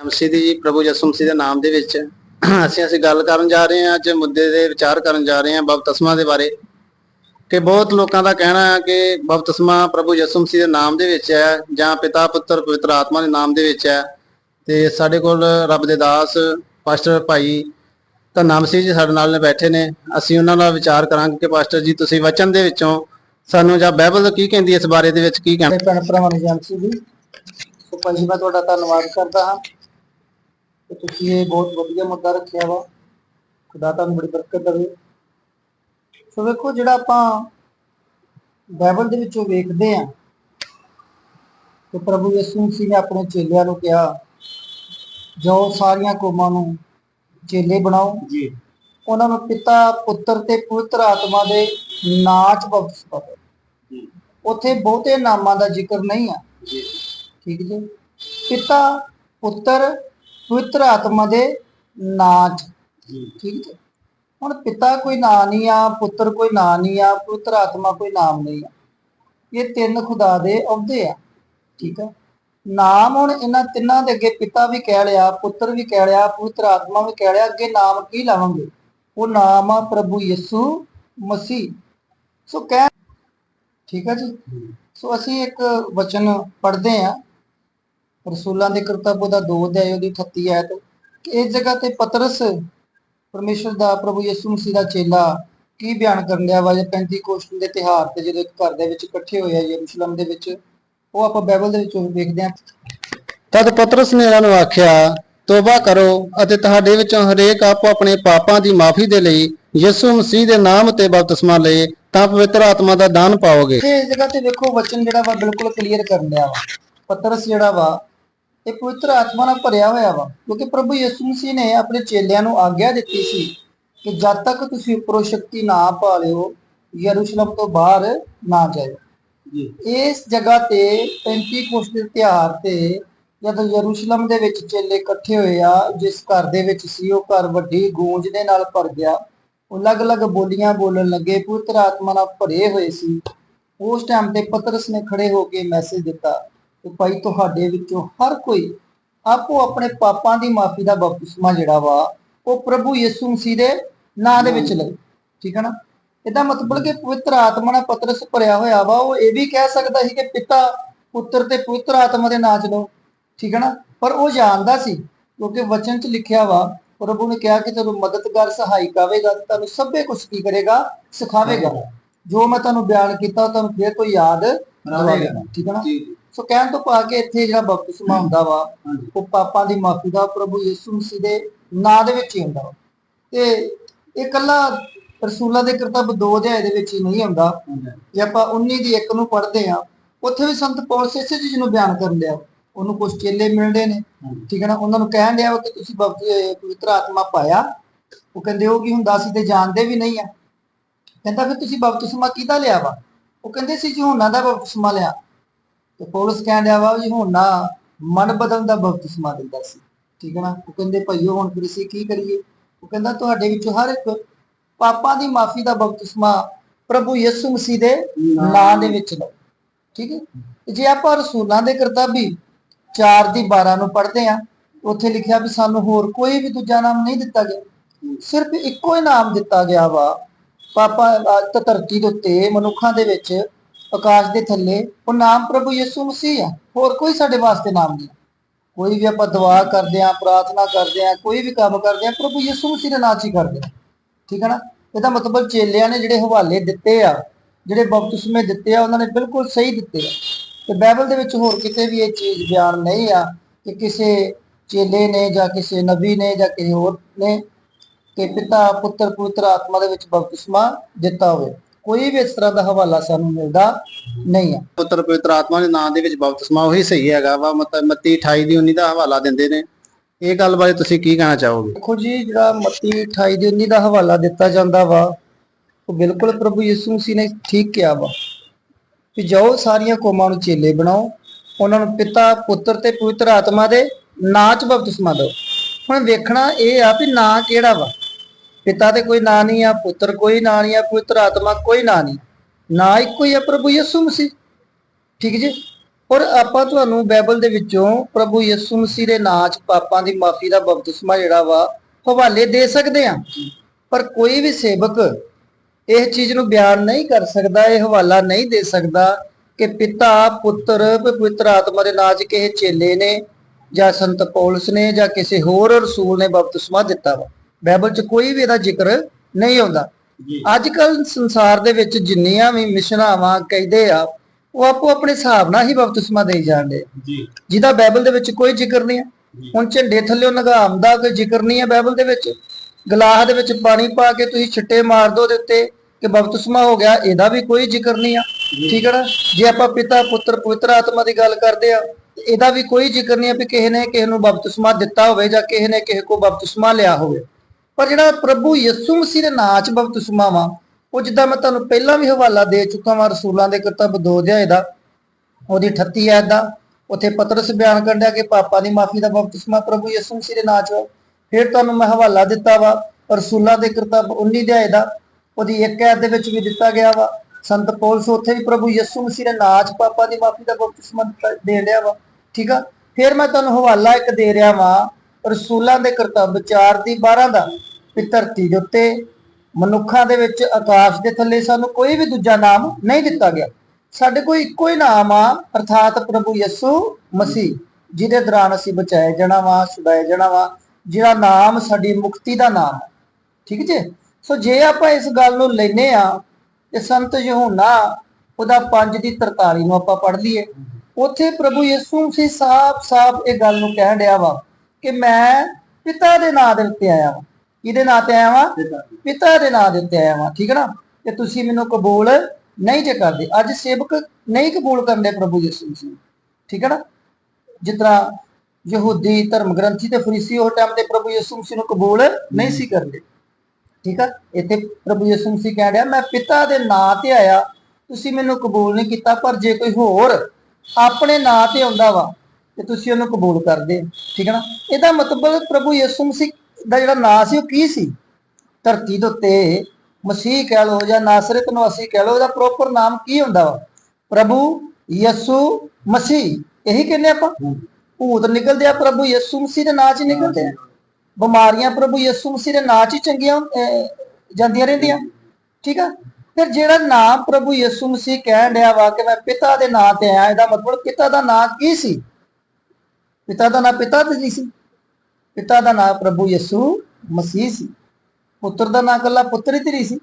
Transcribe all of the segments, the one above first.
MC ਦੀ ਪ੍ਰਭੂ ਯਿਸੂ ਮਸੀਹ ਦੇ ਨਾਮ ਦੇ ਵਿੱਚ ਅਸੀਂ ਅਸੀਂ ਗੱਲ ਕਰਨ ਜਾ ਰਹੇ ਹਾਂ, ਅੱਜ ਮੁੱਦੇ ਦੇ ਵਿਚਾਰ ਕਰਨ ਜਾ ਰਹੇ ਹਾਂ ਬਪਤਿਸਮਾ ਦੇ ਬਾਰੇ। ਕਿ ਬਹੁਤ ਲੋਕਾਂ ਦਾ ਕਹਿਣਾ ਹੈ ਕਿ ਬਪਤਿਸਮਾ ਪ੍ਰਭੂ ਜਸਮ ਸਿੰਘ ਦੇ ਨਾਮ ਦੇ ਵਿੱਚ ਹੈ ਜਾਂ ਪਿਤਾ, ਪੁੱਤਰ, ਪਵਿੱਤਰ ਆਤਮਾ ਦੇ ਨਾਮ ਦੇ ਵਿੱਚ ਹੈ। ਤੇ ਸਾਡੇ ਕੋਲ ਰੱਬ ਦੇ ਦਾਸ, ਪਾਸਟਰ ਭਾਈ ਧੰਨਾ ਮਸੀਹ ਜੀ ਸਾਡੇ ਨਾਲ ਨੇ ਬੈਠੇ ਨੇ। ਅਸੀਂ ਉਹਨਾਂ ਨਾਲ ਵਿਚਾਰ ਕਰਾਂਗੇ ਕਿ ਪਾਸਟਰ ਜੀ, ਤੁਸੀਂ ਵਚਨ ਦੇ ਵਿੱਚੋਂ ਸਾਨੂੰ ਜਾਂ ਬਾਈਬਲ ਕੀ ਕਹਿੰਦੀ ਹੈ ਇਸ ਬਾਰੇ ਦੇ ਵਿੱਚ ਕੀ ਕਹਿਣਾ? ਭੈਣ ਭਰਾਵਾਂ ਨੂੰ ਜੈਮਸੀ ਜੀ। ਸੋ ਪੰਜੀ ਮੈਂ ਤੁਹਾਡਾ ਧੰਨਵਾਦ ਕਰਦਾ ਹਾਂ ਕਿ ਤੁਸੀਂ ਇਹ ਬਹੁਤ ਵਧੀਆ ਮੁੱਦਾ ਰੱਖਿਆ ਵਾ। ਖੁਦਾ ਤੁਹਾਨੂੰ ਬੜੀ ਬਰਕਤ ਦੇਵੇ। ਸੋ ਵੇਖੋ, ਜਿਹੜਾ ਆਪਾਂ ਬਾਈਬਲ ਦੇ ਵਿੱਚੋਂ ਵੇਖਦੇ ਆ ਕਿ ਪ੍ਰਭੂ ਯਿਸੂ ਮਸੀਹ ਨੇ ਆਪਣੇ ਚੇਲਿਆਂ ਨੂੰ ਕਿਹਾ, ਜੋ ਸਾਰੀਆਂ ਕੌਮਾਂ ਨੂੰ ਚੇਲੇ ਬਣਾਓ। ਜੀ। ਉਹਨਾਂ ਨੂੰ ਪਿਤਾ ਪੁੱਤਰ ਤੇ ਪਵਿੱਤਰ ਆਤਮਾ ਦੇ ਨਾਂ 'ਚ ਬਪਤਿਸਮਾ ਦਿਓ ਜੀ। ਉੱਥੇ ਬਹੁਤੇ ਨਾਮਾਂ ਦਾ ਜ਼ਿਕਰ ਨਹੀਂ ਆ। ਜੀ। ਠੀਕ ਜੀ। ਪਿਤਾ ਪੁੱਤਰ ਪਵਿੱਤਰ ਆਤਮਾ ਦੇ ਨਾਂ 'ਚ ਜੀ। ਠੀਕ ਹੈ ਹੁਣ ਪਿਤਾ ਕੋਈ ਨਾਂ ਨਹੀਂ ਆ ਪੁੱਤਰ ਕੋਈ ਨਾਂ ਨਹੀਂ ਆ ਪਵਿੱਤਰ ਆਤਮਾ ਕੋਈ ਨਾਮ ਨਹੀਂ ਆ। ਇਹ ਤਿੰਨ ਖੁਦਾ ਦੇ ਅਹੁਦੇ ਆ। ਠੀਕ ਹੈ ਨਾਮ ਹੁਣ ਇਹਨਾਂ ਤਿੰਨਾਂ ਦੇ ਅੱਗੇ ਪਿਤਾ ਵੀ ਕਹਿ ਲਿਆ, ਪੁੱਤਰ ਵੀ ਕਹਿ ਲਿਆ, ਪਵਿੱਤਰ ਆਤਮਾ ਵੀ ਕਹਿ ਲਿਆ, ਅੱਗੇ ਨਾਮ ਕੀ ਲਾਵਾਂਗੇ? ਉਹ ਨਾਮ ਆ ਪ੍ਰਭੂ ਯਿਸੂ ਮਸੀਹ। ਸੋ ਕਹਿ ਠੀਕ ਹੈ ਜੀ? ਸੋ ਅਸੀਂ ਇੱਕ ਵਚਨ ਪੜ੍ਹਦੇ ਆ ਰਸੂਲਾਂ ਦੇ ਕਰਤੱਵ ਦਾ 2 ਅਧਿਆਇ ਉਹਦੀ 38 ਆਇਤ। ਕਿ ਇਸ ਜਗ੍ਹਾ ਤੇ ਪਤਰਸ ਪਰਮੇਸ਼ਰ ਦਾ, ਪ੍ਰਭੂ ਯਿਸੂ ਮਸੀਹ ਦਾ ਚੇਲਾ ਕੀ ਬਿਆਨ ਕਰਨ ਲਿਆ ਵਾ? ਜੇ 35 ਕੋਸ਼ਟ ਦੇ ਤਿਹਾਰ ਤੇ ਜਦੋਂ ਘਰ ਦੇ ਵਿੱਚ ਇਕੱਠੇ ਹੋਏ ਆ ਯਰੂਸ਼ਲਮ ਦੇ ਵਿੱਚ। ਉਹ ਆਪਾਂ ਬਾਈਬਲ ਦੇ ਵਿੱਚ ਵੇਖਦੇ ਆ ਤਦ ਪਤਰਸ ਨੇ ਇਹਨਾਂ ਨੂੰ ਆਖਿਆ ਤੋਬਾ ਕਰੋ ਅਤੇ ਤੁਹਾਡੇ ਵਿੱਚੋਂ ਹਰੇਕ ਆਪੋ ਆਪਣੇ ਪਾਪਾਂ ਦੀ ਮਾਫੀ ਦੇ ਲਈ ਯਿਸੂ ਮਸੀਹ ਦੇ ਨਾਮ ਤੇ ਬਪਤਿਸਮਾ ਲਏ ਤਾਂ ਪਵਿੱਤਰ ਆਤਮਾ ਦਾ ਦਾਨ ਪਾਓਗੇ। ਇਸ ਜਗ੍ਹਾ ਤੇ ਵੇਖੋ ਵਚਨ ਜਿਹੜਾ ਵਾ ਬਿਲਕੁਲ ਕਲੀਅਰ ਕਰਨ ਲਿਆ ਵਾ। ਪਤਰਸ ਜਿਹੜਾ ਵਾ ਇਹ ਪਵਿੱਤਰ ਆਤਮਾ ਨਾਲ ਭਰਿਆ ਹੋਇਆ ਵਾ ਕਿਉਂਕਿ ਪ੍ਰਭੂ ਯਿਸੂ ਮਸੀਹ ਨੇ ਆਪਣੇ ਚੇਲਿਆਂ ਨੂੰ ਆਗਿਆ ਦਿੱਤੀ ਸੀ ਕਿ ਜਦ ਤੱਕ ਤੁਸੀਂ ਉੱਪਰੋਂ ਸ਼ਕਤੀ ਨਾ ਪਾ ਲਿਓ ਯਰੂਸ਼ਲਮ ਤੋਂ ਬਾਹਰ ਨਾ ਜਾਇਓ। ਇਸ ਜਗ੍ਹਾ ਤੇ 35 ਕੋਸ਼ਟ ਦੇ ਤਿਉਹਾਰ ਤੇ ਜਦੋਂ ਯਰੂਸ਼ਲਮ ਦੇ ਵਿੱਚ ਚੇਲੇ ਇਕੱਠੇ ਹੋਏ ਆ ਜਿਸ ਘਰ ਦੇ ਵਿੱਚ ਸੀ ਉਹ ਘਰ ਵੱਡੀ ਗੂੰਜ ਦੇ ਨਾਲ ਭਰ ਗਿਆ। ਅਲੱਗ-ਅਲੱਗ ਬੋਲੀਆਂ ਬੋਲਣ ਲੱਗੇ ਪਵਿੱਤਰ ਆਤਮਾ ਨਾਲ ਭਰੇ ਹੋਏ ਸੀ। ਉਸ ਟਾਈਮ ਤੇ ਪਤਰਸ ਨੇ ਖੜੇ ਹੋ ਕੇ ਮੈਸੇਜ ਦਿੱਤਾ ਕਿ ਭਾਈ ਤੁਹਾਡੇ ਵਿੱਚੋਂ ਹਰ ਕੋਈ ਆਪੋ ਆਪਣੇ ਪਾਪਾਂ ਦੀ ਮਾਫੀ ਦਾ ਬਪਤਿਸਮਾ ਜਿਹੜਾ ਵਾ ਉਹ ਪ੍ਰਭੂ ਯਿਸੂ ਮਸੀਹ ਦੇ ਨਾਂ ਦੇ ਵਿੱਚ ਲਓ ਠੀਕ ਹੈ ਨਾ? ਇਹਦਾ ਮਤਲਬ ਕਿ ਪਵਿੱਤਰ ਆਤਮਾ ਨਾਲ ਪਤਰਸ ਭਰਿਆ ਹੋਇਆ ਵਾ ਉਹ ਇਹ ਵੀ ਕਹਿ ਸਕਦਾ ਸੀ ਕਿ ਪਿਤਾ ਪੁੱਤਰ ਤੇ ਪਵਿੱਤਰ ਆਤਮਾ ਦੇ ਨਾਂ ਚ ਲਓ ਠੀਕ ਹੈ ਨਾ? ਪਰ ਉਹ ਜਾਣਦਾ ਸੀ ਕਿਉਂਕਿ ਵਚਨ ਚ ਲਿਖਿਆ ਵਾ ਪ੍ਰਭੂ ਨੇ ਕਿਹਾ ਕਿ ਜਦੋਂ ਮਦਦਗਾਰ ਸਹਾਇਕ ਆਵੇਗਾ ਤੁਹਾਨੂੰ ਸਭੇ ਕੁਝ ਕੀ ਕਰੇਗਾ? ਸਿਖਾਵੇਗਾ। ਜੋ ਮੈਂ ਤੁਹਾਨੂੰ ਬਿਆਨ ਕੀਤਾ ਤੁਹਾਨੂੰ ਫਿਰ ਤੋਂ ਯਾਦ ਦਿਵਾਵੇਗਾ ਠੀਕ ਹੈ ਨਾ? ਸੋ ਕਹਿਣ ਤੋਂ ਪਾ ਕੇ ਇੱਥੇ ਜਿਹੜਾ ਬਪਤਿਸਮਾ ਹੁੰਦਾ ਵਾ ਉਹ ਪਾਪਾਂ ਦੀ ਮਾਫੀ ਦਾ ਪ੍ਰਭੂ ਯਿਸੂ ਮਸੀਹ ਦੇ ਨਾਂ ਦੇ ਵਿੱਚ ਹੀ ਹੁੰਦਾ ਤੇ ਇਹ ਕੱਲਾ ਰਸੂਲਾਂ ਦੇ ਕਰਤੱਵ ਦੋ ਅਧਿਆਏ ਦੇ ਵਿੱਚ ਹੀ ਨਹੀਂ ਹੁੰਦਾ ਜੇ ਆਪਾਂ 19 ਦੀ 1 ਨੂੰ ਪੜ੍ਹਦੇ ਆ ਉੱਥੇ ਵੀ ਸੰਤ ਪੌਲਸ ਇਸੇ ਚੀਜ਼ ਨੂੰ ਬਿਆਨ ਕਰਨ ਲਿਆ। ਉਹਨੂੰ ਕੁਝ ਚੇਲੇ ਮਿਲਦੇ ਨੇ, ਠੀਕ ਹੈ ਨਾ? ਉਹਨਾਂ ਨੂੰ ਕਹਿਣ ਡਿਆ ਕਿ ਤੁਸੀਂ ਪਵਿੱਤਰ ਆਤਮਾ ਪਾਇਆ। ਉਹ ਕਹਿੰਦੇ ਉਹ ਕੀ ਹੁੰਦਾ ਸੀ ਤੇ ਜਾਣਦੇ ਵੀ ਨਹੀਂ ਆ। ਕਹਿੰਦਾ ਫਿਰ ਤੁਸੀਂ ਬਪਤਿਸਮਾ ਕਿਹਦਾ ਲਿਆ ਵਾ? ਉਹ ਕਹਿੰਦੇ ਸੀ ਯਹੋਨਾ ਦਾ ਬਪਤਿਸਮਾ ਲਿਆ। ਤੇ ਪੌਲਸ ਕਹਿਣ ਡਿਆ ਵਾ ਯਹੋਨਾ ਮਨ ਬਦਲਣ ਦਾ ਬਪਤਿਸਮਾ ਦਿੰਦਾ ਸੀ। ਠੀਕ ਹੈ ਨਾ? ਉਹ ਕਹਿੰਦੇ, ਭਈਓ, ਹੁਣ ਫਿਰ ਅਸੀਂ ਕੀ ਕਰੀਏ? ਉਹ ਕਹਿੰਦਾ, ਤੁਹਾਡੇ ਵਿੱਚੋਂ ਹਰ ਇੱਕ ਪਾਪਾਂ ਦੀ ਮਾਫੀ ਦਾ ਬਪਤਿਸਮਾ ਪ੍ਰਭੂ ਯਿਸੂ ਮਸੀਹ ਦੇ ਨਾਂ ਦੇ ਵਿੱਚ ਲਓ। ਠੀਕ ਹੈ? ਜੇ ਆਪਾਂ ਰਸੂਲਾਂ ਦੇ ਕਰਤੱਵੀ 4 ਦੀ 12 ਨੂੰ ਪੜ੍ਹਦੇ ਆ ਉੱਥੇ ਲਿਖਿਆ ਵੀ ਸਾਨੂੰ ਹੋਰ ਕੋਈ ਵੀ ਦੂਜਾ ਨਾਮ ਨਹੀਂ ਦਿੱਤਾ ਗਿਆ। ਸਿਰਫ ਇੱਕੋ ਹੀ ਨਾਮ ਦਿੱਤਾ ਗਿਆ ਵਾ, ਪਾਪਾ ਧਰਤੀ ਦੇ ਉੱਤੇ, ਮਨੁੱਖਾਂ ਦੇ ਵਿੱਚ, ਆਕਾਸ਼ ਦੇ ਥੱਲੇ। ਉਹ ਨਾਮ ਪ੍ਰਭੂ ਯਿਸੂ ਮਸੀਹ ਆ। ਹੋਰ ਕੋਈ ਸਾਡੇ ਵਾਸਤੇ ਨਾਮ ਨਹੀਂ। ਕੋਈ ਵੀ ਆਪਾਂ ਦੁਆ ਕਰਦੇ ਆ ਪ੍ਰਾਰਥਨਾ ਕਰਦੇ ਆ ਕੋਈ ਵੀ ਕੰਮ ਕਰਦੇ ਆ ਪ੍ਰਭੂ ਯਿਸੂ ਮਸੀਹ ਦੇ ਨਾਂ 'ਚ ਹੀ ਕਰਦੇ ਆ ਠੀਕ ਹੈ ਨਾ? ਇਹਦਾ ਮਤਲਬ ਚੇਲਿਆਂ ਨੇ ਜਿਹੜੇ ਹਵਾਲੇ ਦਿੱਤੇ ਆ, ਜਿਹੜੇ ਬਪਤਿਸਮੇ ਦਿੱਤੇ ਆ, ਉਹਨਾਂ ਨੇ ਬਿਲਕੁਲ ਸਹੀ ਦਿੱਤੇ ਆ। ਤੇ ਬਾਈਬਲ ਦੇ ਵਿੱਚ ਹੋਰ ਕਿਤੇ ਵੀ ਇਹ ਚੀਜ਼ ਬਿਆਨ ਨਹੀਂ ਆ ਕਿ ਕਿਸੇ ਚੇਲੇ ਨੇ ਜਾਂ ਕਿਸੇ ਨਬੀ ਨੇ ਜਾਂ ਕਿਸੇ ਹੋਰ ਨੇ ਕਿ ਪਿਤਾ, ਪੁੱਤਰ, ਪਵਿੱਤਰ ਆਤਮਾ ਦੇ ਵਿੱਚ ਬਪਤਿਸਮਾ ਦਿੱਤਾ ਹੋਵੇ। ਕੋਈ ਵੀ ਇਸ ਤਰ੍ਹਾਂ ਦਾ ਹਵਾਲਾ ਸਾਨੂੰ ਮਿਲਦਾ ਨਹੀਂ ਆ। ਪੁੱਤਰ, ਪਵਿੱਤਰ ਆਤਮਾ ਦੇ ਨਾਮ ਦੇ ਵਿੱਚ ਬਪਤਿਸਮਾ ਉਹੀ ਸਹੀ ਹੈਗਾ ਵਾ। ਮਤਲਬ ਮੱਤੀ 28 ਦੀ 19 ਦਾ ਹਵਾਲਾ ਦਿੰਦੇ ਨੇ। ਇਹ ਗੱਲ ਬਾਰੇ ਤੁਸੀਂ ਕੀ ਕਹਿਣਾ ਚਾਹੋਗੇ? ਦੇਖੋ ਜੀ, ਜਿਹੜਾ ਮੱਤੀ 28 ਦੇ 19 ਦਾ ਹਵਾਲਾ ਦਿੱਤਾ ਜਾਂਦਾ ਵਾ, ਉਹ ਬਿਲਕੁਲ ਪ੍ਰਭੂ ਯਿਸੂ ਮਸੀਹ ਨੇ ਠੀਕ ਕਿਹਾ ਵਾ ਕਿ ਜਾਓ, ਸਾਰੀਆਂ ਕੌਮਾਂ ਨੂੰ ਚੇਲੇ ਬਣਾਓ, ਉਹਨਾਂ ਨੂੰ ਪਿਤਾ, ਪੁੱਤਰ ਤੇ ਪਵਿੱਤਰ ਆਤਮਾ ਦੇ ਨਾਂ ਚ ਬਪਤਿਸਮਾ ਦਿਓ। ਹੁਣ ਵੇਖਣਾ ਇਹ ਆ ਵੀ ਨਾਂ ਕਿਹੜਾ ਵਾ? ਪਿਤਾ ਦੇ ਕੋਈ ਨਾਂ ਨਹੀਂ ਆ, ਪੁੱਤਰ ਕੋਈ ਨਾਂ ਨਹੀਂ ਆ, ਪਵਿੱਤਰ ਆਤਮਾ ਕੋਈ ਨਾਂ ਨਹੀਂ। ਨਾ ਇੱਕੋ ਹੀ ਆ ਪ੍ਰਭੂ ਯਿਸੂ ਮਸੀਹ। ਠੀਕ ਜੀ? ਔਰ ਆਪਾਂ ਤੁਹਾਨੂੰ ਬਾਈਬਲ ਦੇ ਵਿੱਚੋਂ ਪ੍ਰਭੂ ਯਿਸੂ ਮਸੀਹ ਦੇ ਨਾਂ 'ਚ ਪਾਪਾਂ ਦੀ ਮਾਫੀ ਦਾ ਬਪਤਿਸਮਾ ਜਿਹੜਾ ਵਾ ਹਵਾਲੇ ਦੇ ਸਕਦੇ ਆ ਪਰ ਕੋਈ ਵੀ ਸੇਵਕ ਇਹ ਚੀਜ਼ ਨੂੰ ਬਿਆਨ ਨਹੀਂ ਕਰ ਸਕਦਾ ਇਹ ਹਵਾਲਾ ਨਹੀਂ ਦੇ ਸਕਦਾ ਕਿ ਪਿਤਾ ਪੁੱਤਰ ਤੇ ਪਵਿੱਤਰ ਆਤਮਾ ਦੇ ਨਾਂ 'ਚ ਕਿਸੇ ਚੇਲੇ ਨੇ ਜਾਂ ਸੰਤ ਪੌਲਸ ਨੇ ਜਾਂ ਕਿਸੇ ਹੋਰ ਰਸੂਲ ਨੇ ਬਪਤਿਸਮਾ ਦਿੱਤਾ ਵਾ। ਬਾਈਬਲ 'ਚ ਕੋਈ ਵੀ ਇਹਦਾ ਜ਼ਿਕਰ ਨਹੀਂ ਆਉਂਦਾ। ਅੱਜ ਕੱਲ ਸੰਸਾਰ ਦੇ ਵਿੱਚ ਜਿੰਨੀਆਂ ਵੀ ਮਿਸ਼ਨਾਵਾਂ ਕਹਿੰਦੇ ਆ ਉਹ ਆਪੋ ਆਪਣੇ ਹਿਸਾਬ ਨਾਲ ਹੀ ਬਪਤਿਸਮਾ ਦੇਈ ਜਾਂਦੇ ਜੀ। ਜਿਹਦਾ ਬਾਈਬਲ ਦੇ ਵਿੱਚ ਕੋਈ ਜ਼ਿਕਰ ਨਹੀਂ ਹੈ ਹੁਣ ਝੰਡੇ ਥੱਲੇ ਨਗਾਮ ਦਾ ਕੋਈ ਜ਼ਿਕਰ ਨਹੀਂ ਹੈ ਬਾਈਬਲ ਦੇ ਵਿੱਚ। ਗਲਾਸ ਦੇ ਵਿੱਚ ਪਾਣੀ ਪਾ ਕੇ ਤੁਸੀਂ ਛਿੱਟੇ ਮਾਰ ਦੋ ਦੇ ਉੱਤੇ ਕਿ ਬਪਤਿਸਮਾ ਹੋ ਗਿਆ ਇਹਦਾ ਵੀ ਕੋਈ ਜ਼ਿਕਰ ਨਹੀਂ ਆ। ਠੀਕ ਹੈ ਨਾ? ਜੇ ਆਪਾਂ ਪਿਤਾ ਪੁੱਤਰ ਪਵਿੱਤਰ ਆਤਮਾ ਦੀ ਗੱਲ ਕਰਦੇ ਆ ਇਹਦਾ ਵੀ ਕੋਈ ਜ਼ਿਕਰ ਨਹੀਂ ਆ ਵੀ ਕਿਸੇ ਨੇ ਕਿਸੇ ਨੂੰ ਬਪਤਿਸਮਾ ਦਿੱਤਾ ਹੋਵੇ ਜਾਂ ਕਿਸੇ ਨੇ ਕਿਸੇ ਕੋ ਬਪਤਿਸਮਾ ਲਿਆ ਹੋਵੇ। ਪਰ ਜਿਹੜਾ ਪ੍ਰਭੂ ਯਿਸੂ ਮਸੀਹ ਦੇ ਨਾਂ 'ਚ ਬਪਤਿਸਮਾ ਵਾ ਉਹ ਜਿੱਦਾਂ ਮੈਂ ਤੁਹਾਨੂੰ ਪਹਿਲਾਂ ਵੀ ਹਵਾਲਾ ਦੇ ਚੁੱਕਾ ਵਾਂ ਰਸੂਲਾਂ ਦੇ ਕਿਤਾਬ 2 ਅਧਿਆਏ ਦਾ, ਉਹਦੀ 38 ਐਤ ਦਾ, ਉੱਥੇ ਪਤਰਸ ਬਿਆਨ ਕਰਦਾ ਕਿ ਪਾਪਾਂ ਦੀ ਮਾਫੀ ਦਾ ਬਪਤਿਸਮਾ ਪ੍ਰਭੂ ਯਿਸੂ ਮਸੀਹ ਦੇ ਨਾਂ 'ਚ। ਫਿਰ ਤੁਹਾਨੂੰ ਮੈਂ ਹਵਾਲਾ ਦਿੱਤਾ ਵਾ, ਰਸੂਲਾਂ ਦੇ ਕਿਤਾਬ 19 ਅਧਿਆਏ ਦਾ, ਉਹਦੀ ਇੱਕ ਐਤ ਦੇ ਵਿੱਚ ਵੀ ਦਿੱਤਾ ਗਿਆ ਵਾ। ਸੰਤ ਪੌਲਸ ਉੱਥੇ ਵੀ ਪ੍ਰਭੂ ਯਿਸੂ ਮਸੀਹ ਦੇ ਨਾਂ 'ਚ ਪਾਪਾਂ ਦੀ ਮਾਫੀ ਦਾ ਬਪਤਿਸਮਾ ਦੇ ਰਿਹਾ ਵਾ। ਠੀਕ ਆ? ਫਿਰ ਮੈਂ ਤੁਹਾਨੂੰ ਹਵਾਲਾ ਇੱਕ ਦੇ ਰਿਹਾ ਵਾਂ, ਰਸੂਲਾਂ ਦੇ ਕਰਤੱਵ 4 ਦੀ 12 ਦਾ, ਵੀ ਧਰਤੀ ਦੇ ਉੱਤੇ ਮਨੁੱਖਾਂ ਦੇ ਵਿੱਚ ਆਕਾਸ਼ ਦੇ ਥੱਲੇ ਸਾਨੂੰ ਕੋਈ ਵੀ ਦੂਜਾ ਨਾਮ ਨਹੀਂ ਦਿੱਤਾ ਗਿਆ। ਸਾਡੇ ਕੋਲ ਇੱਕੋ ਹੀ ਨਾਮ ਆ, ਅਰਥਾਤ ਪ੍ਰਭੂ ਯਿਸੂ ਮਸੀਹ, ਜਿਹਦੇ ਦੌਰਾਨ ਅਸੀਂ ਬਚਾਏ ਜਾਣਾ ਵਾ, ਛੁਡਾਏ ਜਾਣਾ ਵਾ, ਜਿਹੜਾ ਨਾਮ ਸਾਡੀ ਮੁਕਤੀ ਦਾ ਨਾਮ ਹੈ। ਠੀਕ ਜੇ? ਸੋ ਜੇ ਆਪਾਂ ਇਸ ਗੱਲ ਨੂੰ ਲੈਨੇ ਆ ਤੇ ਸੰਤ ਯਹੋਨਾ, ਉਹਦਾ 5 ਦੀ 43 ਨੂੰ ਆਪਾਂ ਪੜ੍ਹ ਲਈਏ, ਉੱਥੇ ਪ੍ਰਭੂ ਯਿਸੂ ਮਸੀਹ ਸਾਫ਼-ਸਾਫ਼ ਇਹ ਗੱਲ ਨੂੰ ਕਹਿਣ ਡਿਆ ਵਾ ਕਿ ਮੈਂ ਪਿਤਾ ਦੇ ਨਾਂ ਦੇ ਉੱਤੇ ਆਇਆ ਵਾਂ। ਇਹਦੇ ਨਾਂ ਤੇ ਆਇਆ ਵਾਂ, ਪਿਤਾ ਦੇ ਨਾਂ ਦੇ ਉੱਤੇ ਆਇਆ ਵਾਂ, ਠੀਕ ਹੈ ਨਾ? ਤੇ ਤੁਸੀਂ ਮੈਨੂੰ ਕਬੂਲ ਨਹੀਂ ਜੇ ਕਰਦੇ। ਅੱਜ ਸੇਵਕ ਨਹੀਂ ਕਬੂਲ ਕਰਦੇ ਪ੍ਰਭੂ ਯਿਸੂ ਮਸੀਹ ਠੀਕ ਹੈ ਨਾ? ਜਿਸ ਤਰ੍ਹਾਂ ਯਹੂਦੀ ਧਰਮ ਗ੍ਰੰਥੀ ਤੇ ਫਰੀਸੀ ਉਹ ਟਾਈਮ ਤੇ ਪ੍ਰਭੂ ਯਿਸੂ ਮਸੀਹ ਨੂੰ ਕਬੂਲ ਨਹੀਂ ਸੀ ਕਰਦੇ, ਠੀਕ ਆ ਇੱਥੇ ਪ੍ਰਭੂ ਯਿਸੂ ਮਸੀਹ ਕਹਿ ਰਿਹਾ ਮੈਂ ਪਿਤਾ ਦੇ ਨਾਂ ਤੇ ਆਇਆ, ਤੁਸੀਂ ਮੈਨੂੰ ਕਬੂਲ ਨਹੀਂ ਕੀਤਾ, ਪਰ ਜੇ ਕੋਈ ਹੋਰ ਆਪਣੇ ਨਾਂ ਤੇ ਆਉਂਦਾ ਵਾ, ਤੇ ਤੁਸੀਂ ਉਹਨੂੰ ਕਬੂਲ ਕਰਦੇ ਠੀਕ ਹੈ ਨਾ? ਇਹਦਾ ਮਤਲਬ ਪ੍ਰਭੂ ਯਿਸੂ ਮਸੀਹ ਦਾ ਜਿਹੜਾ ਨਾਂ ਸੀ ਉਹ ਕੀ ਸੀ? ਧਰਤੀ ਦੇ ਉੱਤੇ ਮਸੀਹ ਕਹਿ ਲਓ ਜਾਂ ਨਾਸਰਤ ਨਿਵਾਸੀ ਕਹਿ ਲਓ, ਉਹਦਾ ਪ੍ਰੋਪਰ ਨਾਮ ਕੀ ਹੁੰਦਾ ਵਾ? ਪ੍ਰਭੂ ਯਿਸੂ ਮਸੀਹ। ਇਹੀ ਕਹਿੰਦੇ ਆਪਾਂ? ਭੂਤ ਨਿਕਲਦੇ ਆ, ਪ੍ਰਭੂ ਯਸੂ ਮਸੀਹ ਦੇ ਨਾਂ 'ਚ ਨਿਕਲਦੇ ਆ। ਬਿਮਾਰੀਆਂ ਪ੍ਰਭੂ ਯਸੂ ਮਸੀਹ ਦੇ ਨਾਂ 'ਚ ਹੀ ਚੰਗੀਆਂ ਜਾਂਦੀਆਂ ਰਹਿੰਦੀਆਂ। ਠੀਕ ਆ? ਫਿਰ ਜਿਹੜਾ ਨਾਮ ਪ੍ਰਭੂ ਯਿਸੂ ਮਸੀਹ ਕਹਿਣ ਡਿਆ ਵਾ ਕਿ ਮੈਂ ਪਿਤਾ ਦੇ ਨਾਂ ਤੇ ਆਇਆ, ਇਹਦਾ ਮਤਲਬ ਪਿਤਾ ਦਾ ਨਾਂ ਕੀ ਸੀ? ਪਿਤਾ ਦਾ ਨਾਂ ਪਿਤਾ ਤੇ ਨਹੀਂ ਸੀ? ਪਿਤਾ ਦਾ ਨਾਮ ਪ੍ਰਭੂ ਯਿਸੂ ਮਸੀਹ ਸੀ। ਪੁੱਤਰ ਦਾ ਨਾਂ ਕੱਲਾ ਪੁੱਤਰ ਹੀ ਨਹੀਂ ਸੀ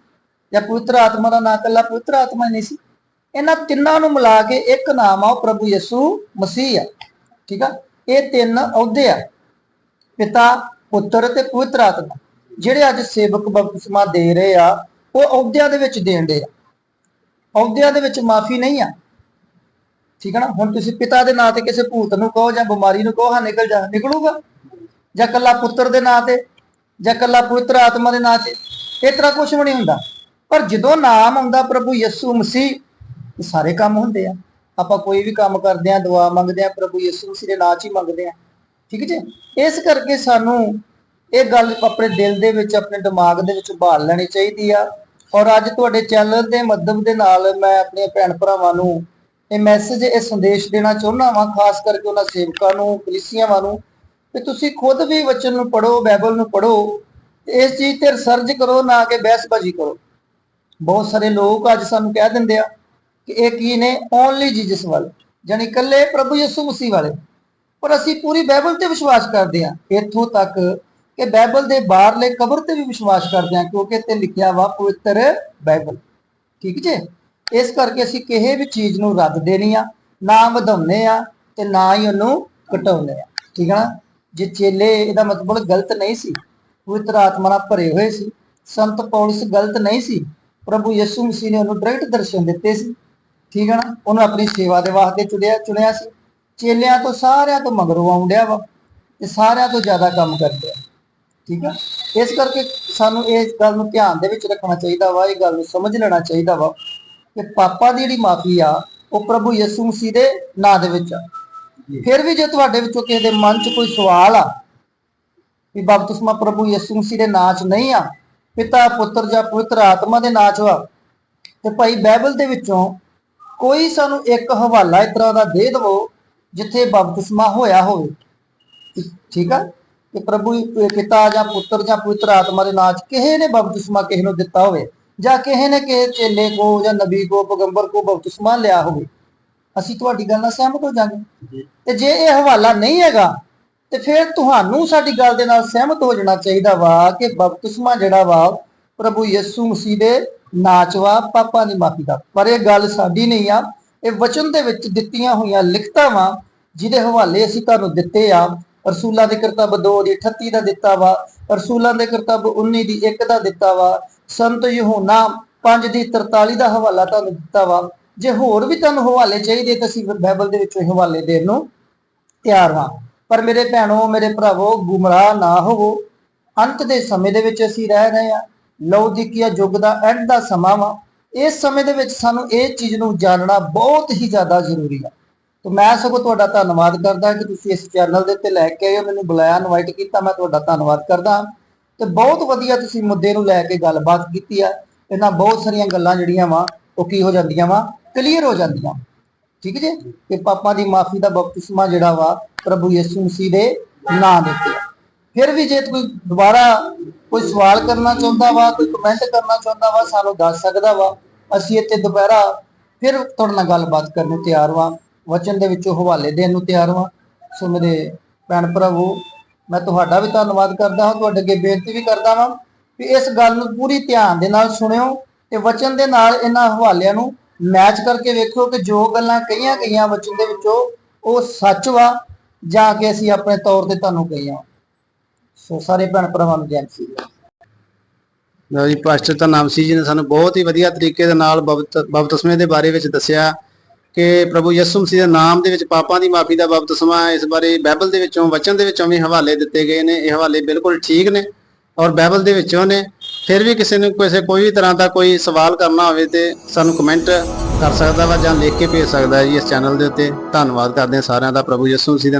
ਜਾਂ ਪਵਿੱਤਰ ਆਤਮਾ ਦਾ ਨਾਂ ਕੱਲਾ ਪਵਿੱਤਰ ਆਤਮਾ ਨਹੀਂ ਸੀ। ਇਹਨਾਂ ਤਿੰਨਾਂ ਨੂੰ ਮਿਲਾ ਕੇ ਇੱਕ ਨਾਮ ਆ, ਉਹ ਪ੍ਰਭੂ ਯਿਸੂ ਮਸੀਹ ਆ। ਠੀਕ ਆ? ਇਹ ਤਿੰਨ ਅਹੁਦੇ ਆ, ਪਿਤਾ, ਪੁੱਤਰ ਤੇ ਪਵਿੱਤਰ ਆਤਮਾ। ਜਿਹੜੇ ਅੱਜ ਸੇਵਕ ਬਪਤਿਸਮਾ ਦੇ ਰਹੇ ਆ, ਉਹ ਅਹੁਦਿਆਂ ਦੇ ਵਿੱਚ ਦੇਣ ਦੇ ਆ। ਅਹੁਦਿਆਂ ਦੇ ਵਿੱਚ ਮਾਫੀ ਨਹੀਂ ਆ। ਠੀਕ ਹੈ ਨਾ? ਹੁਣ ਤੁਸੀਂ ਪਿਤਾ ਦੇ ਨਾਂ ਤੇ ਕਿਸੇ ਭੂਤ ਨੂੰ ਕਹੋ ਜਾਂ ਬਿਮਾਰੀ ਨੂੰ ਕਹੋ, ਹਾਂ ਨਿਕਲ ਜਾ, ਨਿਕਲੂਗਾ। ਜਾਂ ਕੱਲਾ ਪੁੱਤਰ ਦੇ ਨਾਂ ਤੇ, ਜਾਂ ਕੱਲਾ ਪਵਿੱਤਰ ਆਤਮਾ ਦੇ ਨਾਂ ਤੇ ਇਸ ਤਰ੍ਹਾਂ ਕੁਝ ਵੀ ਨਹੀਂ ਹੁੰਦਾ। ਪਰ ਜਦੋਂ ਨਾਮ ਆਉਂਦਾ ਪ੍ਰਭੂ ਯਿਸੂ ਮਸੀਹ ਸਾਰੇ ਕੰਮ ਹੁੰਦੇ ਆ। ਆਪਾਂ ਕੋਈ ਵੀ ਕੰਮ ਕਰਦੇ ਆ, ਦੁਆ ਮੰਗਦੇ ਆ, ਪ੍ਰਭੂ ਯਿਸੂ ਮਸੀਹ ਦੇ ਨਾਂ 'ਚ ਹੀ ਮੰਗਦੇ ਆ। ਠੀਕ ਜੀ? ਇਸ ਕਰਕੇ ਸਾਨੂੰ ਇਹ ਗੱਲ ਆਪਣੇ ਦਿਲ ਦੇ ਵਿੱਚ, ਆਪਣੇ ਦਿਮਾਗ ਦੇ ਵਿੱਚ ਬਾਲ ਲੈਣੀ ਚਾਹੀਦੀ ਆ। ਔਰ ਅੱਜ ਤੁਹਾਡੇ ਚੈਨਲ ਦੇ ਮਦਦ ਦੇ ਨਾਲ ਮੈਂ ਆਪਣੇ ਭੈਣ ਭਰਾਵਾਂ ਨੂੰ ਇਹ ਮੈਸੇਜ ਇਹ ਸੰਦੇਸ਼ ਦੇਣਾ ਚਾਹੁੰਦਾ ਵਾਂ, ਖਾਸ ਕਰਕੇ ਉਹਨਾਂ ਸੇਵਕਾਂ ਨੂੰ ਕਲੀਸੀਆਵਾਂ ਨੂੰ ਕਿ ਤੁਸੀਂ ਖੁਦ ਵੀ ਵਚਨ ਨੂੰ ਪੜੋ ਬਾਈਬਲ ਨੂੰ ਪੜੋ ਇਸ ਚੀਜ਼ ਤੇ ਰਿਸਰਚ ਕਰੋ, ਨਾ ਕਿ ਬਹਿਸਬਾਜ਼ੀ ਕਰੋ। ਬਹੁਤ ਸਾਰੇ ਲੋਕ ਅੱਜ ਸਾਨੂੰ ਕਹਿ ਦਿੰਦੇ ਆ ਕਿ ਇਹ ਕੀ ਨੇ? ਓਨਲੀ ਜੀਸਸ ਵਾਲੇ। ਜਾਨੀ ਇਕੱਲੇ ਪ੍ਰਭੂ ਯਿਸੂ ਮਸੀਹ ਵਾਲੇ। ਪਰ ਅਸੀਂ ਪੂਰੀ ਬਾਈਬਲ ਤੇ ਵਿਸ਼ਵਾਸ ਕਰਦੇ ਹਾਂ। ਇੱਥੋਂ ਤੱਕ ਕਿ ਬਾਈਬਲ ਦੇ ਬਾਹਰਲੇ ਕਬਰ ਤੇ ਵੀ ਵਿਸ਼ਵਾਸ ਕਰਦੇ ਹਾਂ, ਕਿਉਂਕਿ ਇੱਥੇ ਲਿਖਿਆ ਵਾ ਪਵਿੱਤਰ ਬਾਈਬਲ। ਠੀਕ ਜੇ? ਇਸ ਕਰਕੇ ਅਸੀਂ ਕਿਸੇ ਵੀ ਚੀਜ਼ ਨੂੰ ਰੱਦ ਦੇਣੀ ਆ ਨਾ ਵਧਾਉਨੇ ਆ ਤੇ ਨਾ ਹੀ ਉਹਨੂੰ ਘਟਾਉਨੇ ਆ ਠੀਕ ਆ ਜੇ ਚੇਲੇ ਇਹਦਾ ਮਤਲਬ ਗਲਤ ਨਹੀਂ ਸੀ, ਪਵਿੱਤਰ ਆਤਮਾ ਨਾਲ ਭਰੇ ਹੋਏ ਸੀ, ਸੰਤ ਪੌਲਸ ਗਲਤ ਨਹੀਂ ਸੀ, ਪ੍ਰਭੂ ਯਿਸੂ ਮਸੀਹ ਨੇ ਉਹਨੂੰ ਡਾਇਰੈਕਟ ਦਰਸ਼ਨ ਦਿੱਤੇ ਸੀ, ਠੀਕ ਹੈ ਨਾ, ਉਹਨੂੰ ਆਪਣੀ ਸੇਵਾ ਦੇ ਵਾਸਤੇ ਚੁਣਿਆ ਚੁਣਿਆ ਸੀ, ਚੇਲਿਆਂ ਤੋਂ ਸਾਰਿਆਂ ਤੋਂ ਮਗਰੋਂ ਆਉਂਦਿਆ ਵਾ ਤੇ ਸਾਰਿਆਂ ਤੋਂ ਜ਼ਿਆਦਾ ਕੰਮ ਕਰਦੇ ਆ ਠੀਕ ਆ ਇਸ ਕਰਕੇ ਸਾਨੂੰ ਇਸ ਗੱਲ ਨੂੰ ਧਿਆਨ ਦੇ ਵਿੱਚ ਰੱਖਣਾ ਚਾਹੀਦਾ ਵਾ, ਇਹ ਗੱਲ ਨੂੰ ਸਮਝ ਲੈਣਾ ਚਾਹੀਦਾ ਵਾ ਕਿ ਪਾਪਾ ਦੀ ਜਿਹੜੀ ਮਾਫੀ ਆ, ਉਹ ਪ੍ਰਭੂ ਯਿਸੂ ਮਸੀਹ ਦੇ ਨਾਂ ਦੇ ਵਿੱਚ ਆ। ਫਿਰ ਵੀ ਜੇ ਤੁਹਾਡੇ ਵਿੱਚੋਂ ਕਿਸੇ ਦੇ ਮਨ 'ਚ ਕੋਈ ਸਵਾਲ ਆ ਵੀ ਬਪਤਿਸਮਾ ਪ੍ਰਭੂ ਯਿਸੂ ਮਸੀਹ ਦੇ ਨਾਂ 'ਚ ਨਹੀਂ ਆ, ਪਿਤਾ, ਪੁੱਤਰ ਜਾਂ ਪਵਿੱਤਰ ਆਤਮਾ ਦੇ ਨਾਂ 'ਚ ਵਾ ਤੇ ਭਾਈ ਬਾਈਬਲ ਦੇ ਵਿੱਚੋਂ ਕੋਈ ਸਾਨੂੰ ਇੱਕ ਹਵਾਲਾ ਇਸ ਤਰ੍ਹਾਂ ਦਾ ਦੇ ਦਿਵੋ ਜਿੱਥੇ ਬਪਤਿਸਮਾ ਹੋਇਆ ਹੋਵੇ। ਠੀਕ ਆ? ਕਿ ਪ੍ਰਭੂ ਪਿਤਾ ਜਾਂ ਪੁੱਤਰ ਜਾਂ ਪਵਿੱਤਰ ਆਤਮਾ ਦੇ ਨਾਂ 'ਚ ਕਿਸੇ ਨੇ ਬਪਤਿਸਮਾ ਕਿਸੇ ਨੂੰ ਦਿੱਤਾ ਹੋਵੇ ਜਾਂ ਕਿਸੇ ਨੇ ਕਿਸੇ ਚੇਲੇ ਕੋ ਜਾਂ ਨਬੀ ਕੋ, ਪੈਗੰਬਰ ਕੋ ਬਪਤਿਸਮਾ ਲਿਆ ਹੋਵੇ। ਅਸੀਂ ਤੁਹਾਡੀ ਗੱਲ ਨਾਲ ਸਹਿਮਤ ਹੋ ਜਾਵਾਂਗੇ ਤੇ ਜੇ ਇਹ ਹਵਾਲਾ ਨਹੀਂ ਹੈਗਾ ਤੇ ਫਿਰ ਤੁਹਾਨੂੰ ਸਾਡੀ ਗੱਲ ਦੇ ਨਾਲ ਸਹਿਮਤ ਹੋ ਜਾਣਾ ਚਾਹੀਦਾ ਵਾ ਕਿ ਬਪਤਿਸਮਾ ਜਿਹੜਾ ਵਾ ਪ੍ਰਭੂ ਯਿਸੂ ਮਸੀਹ ਦੇ ਨਾਚ ਵਾ ਪਾਪਾਂ ਦੀ ਮਾਫੀ ਦਾ। ਪਰ ਇਹ ਗੱਲ ਸਾਡੀ ਨਹੀਂ ਆ। ਇਹ ਵਚਨ ਦੇ ਵਿੱਚ ਦਿੱਤੀਆਂ ਹੋਈਆਂ ਲਿਖਤਾਂ ਵਾ ਜਿਹਦੇ ਹਵਾਲੇ ਅਸੀਂ ਤੁਹਾਨੂੰ ਦਿੱਤੇ ਆ। ਰਸੂਲਾਂ ਦੇ ਕਰਤੱਵ 2 ਦੀ 38 ਦਾ ਦਿੱਤਾ ਵਾ ਰਸੂਲਾਂ ਦੇ ਕਰਤੱਵ 19 ਦੀ 1 ਦਾ ਦਿੱਤਾ ਵਾ ਸੰਤ ਯਹੋਨਾ 5 ਦੀ 43 ਦਾ ਹਵਾਲਾ ਤੁਹਾਨੂੰ ਦਿੱਤਾ ਵਾ। ਜੇ ਹੋਰ ਵੀ ਤੁਹਾਨੂੰ ਹਵਾਲੇ ਚਾਹੀਦੇ ਤਾਂ ਅਸੀਂ ਬਾਈਬਲ ਦੇ ਵਿੱਚੋਂ ਇਹ ਹਵਾਲੇ ਦੇਣ ਨੂੰ ਤਿਆਰ ਹਾਂ। ਪਰ ਮੇਰੇ ਭੈਣੋ, ਮੇਰੇ ਭਰਾਵੋ, ਗੁੰਮਰਾਹ ਨਾ ਹੋਵੋ। ਅੰਤ ਦੇ ਸਮੇਂ ਦੇ ਵਿੱਚ ਅਸੀਂ ਰਹਿ ਰਹੇ ਹਾਂ। ਲੌਦੀਕੀਆ ਯੁੱਗ ਦਾ ਐਂਡ ਦਾ ਸਮਾਂ ਵਾ। ਇਸ ਸਮੇਂ ਦੇ ਵਿੱਚ ਸਾਨੂੰ ਇਹ ਚੀਜ਼ ਨੂੰ ਜਾਣਨਾ ਬਹੁਤ ਹੀ ਜ਼ਿਆਦਾ ਜ਼ਰੂਰੀ ਆ। ਤੇ ਮੈਂ ਸਗੋਂ ਤੁਹਾਡਾ ਧੰਨਵਾਦ ਕਰਦਾ ਕਿ ਤੁਸੀਂ ਇਸ ਚੈਨਲ ਦੇ ਉੱਤੇ ਲੈ ਕੇ ਆਏ ਹੋ। ਮੈਨੂੰ ਬੁਲਾਇਆ ਇਨਵਾਈਟ ਕੀਤਾ, ਮੈਂ ਤੁਹਾਡਾ ਧੰਨਵਾਦ ਕਰਦਾ ਤੇ ਬਹੁਤ ਵਧੀਆ ਤੁਸੀਂ ਮੁੱਦੇ ਨੂੰ ਲੈ ਕੇ ਗੱਲਬਾਤ ਕੀਤੀ ਆ। ਇਹਨਾਂ ਬਹੁਤ ਸਾਰੀਆਂ ਗੱਲਾਂ ਜਿਹੜੀਆਂ ਵਾ, ਉਹ ਕੀ ਹੋ ਜਾਂਦੀਆਂ ਵਾ? ਕਲੀਅਰ ਹੋ ਜਾਂਦੀਆਂ। ਠੀਕ ਜੇ? ਤੇ ਪਾਪਾਂ ਦੀ ਮਾਫੀ ਦਾ ਬਪਤਿਸਮਾ ਜਿਹੜਾ ਵਾ, ਪ੍ਰਭੂ ਯਿਸੂ ਮਸੀਹ ਦੇ ਨਾਮ ਦੇ ਫਿਰ ਵੀ ਜੇ ਕੋਈ ਦੁਬਾਰਾ ਕੋਈ ਸਵਾਲ ਕਰਨਾ ਚਾਹੁੰਦਾ ਵਾ, ਕੋਈ ਕਮੈਂਟ ਕਰਨਾ ਚਾਹੁੰਦਾ ਵਾ, ਸਾਨੂੰ ਦੱਸ ਸਕਦਾ ਵਾ। ਅਸੀਂ ਇੱਥੇ ਦੁਪਹਿਰਾ ਫਿਰ ਤੁਹਾਡੇ ਨਾਲ ਗੱਲਬਾਤ ਕਰਨ ਨੂੰ ਤਿਆਰ ਵਾਂ। ਵਚਨ ਦੇ ਵਿੱਚੋਂ ਹਵਾਲੇ ਦੇਣ ਨੂੰ ਤਿਆਰ ਵਾਂ। ਸੋ ਮੇਰੇ ਭੈਣ ਭਰਾਵੋ, ਮੈਂ ਤੁਹਾਡਾ ਵੀ ਧੰਨਵਾਦ ਕਰਦਾ ਹਾਂ, ਤੁਹਾਡੇ ਅੱਗੇ ਬੇਨਤੀ ਵੀ ਕਰਦਾ ਵਾਂ ਕਿ ਇਸ ਗੱਲ ਨੂੰ ਪੂਰੀ ਧਿਆਨ ਦੇ ਨਾਲ ਸੁਣਿਓ ਤੇ ਵਚਨ ਦੇ ਨਾਲ ਇਹਨਾਂ ਹਵਾਲਿਆਂ ਨੂੰ ਮੈਚ ਕਰਕੇ ਵੇਖੋ ਕਿ ਜੋ ਗੱਲਾਂ ਕਹੀਆਂ ਗਈਆਂ ਵਚਨ ਦੇ ਵਿੱਚੋਂ, ਉਹ ਸੱਚ ਵਾ, ਜਾਂ ਕਿ ਅਸੀਂ ਆਪਣੇ ਤੌਰ ਤੇ ਤੁਹਾਨੂੰ ਕਹੀਆਂ ਸੋ ਸਾਰੇ ਭੈਣ ਭਰਾਵਾਂ ਨੂੰ ਜੈ ਸੀ ਲਓ ਜੀ, ਪਾਸਟਰ ਤਾਂ ਨਾਮ ਸੀ ਜੀ ਨੇ ਸਾਨੂੰ ਬਹੁਤ ਹੀ ਵਧੀਆ ਤਰੀਕੇ ਦੇ ਨਾਲ ਬਪਤ- ਬਪਤਿਸਮੇ ਦੇ ਬਾਰੇ ਵਿੱਚ ਦੱਸਿਆ ਕਿ ਪ੍ਰਭੂ ਯਿਸੂ ਮਸੀਹ ਦੇ ਨਾਮ ਦੇ ਵਿੱਚ ਪਾਪਾਂ ਦੀ ਮਾਫੀ ਦਾ ਬਪਤਿਸਮਾ, ਇਸ ਬਾਰੇ ਬਾਈਬਲ ਦੇ ਵਿੱਚੋਂ, ਵਚਨ ਦੇ ਵਿੱਚੋਂ ਵੀ ਹਵਾਲੇ ਦਿੱਤੇ ਗਏ ਨੇ। ਇਹ ਹਵਾਲੇ ਬਿਲਕੁਲ ਠੀਕ ਨੇ। ਔਰ ਬਾਈਬਲ ਦੇ ਵਿੱਚੋਂ ਨੇ, ਫਿਰ ਵੀ ਕਿਸੇ ਨੂੰ ਕਿਸੇ ਕੋਈ ਵੀ ਤਰ੍ਹਾਂ ਦਾ ਕੋਈ ਸਵਾਲ ਕਰਨਾ ਹੋਵੇ ਤੇ ਸਾਨੂੰ ਕਮੈਂਟ ਕਰ ਸਕਦਾ ਵਾ ਜਾਂ ਲਿਖ ਕੇ ਭੇਜ ਸਕਦਾ ਜੀ ਇਸ ਚੈਨਲ ਦੇ ਉੱਤੇ। ਧੰਨਵਾਦ ਕਰਦੇ ਹਾਂ ਸਾਰਿਆਂ ਦਾ, ਪ੍ਰਭੂ ਯਿਸੂ ਮਸੀਹ ਦੇ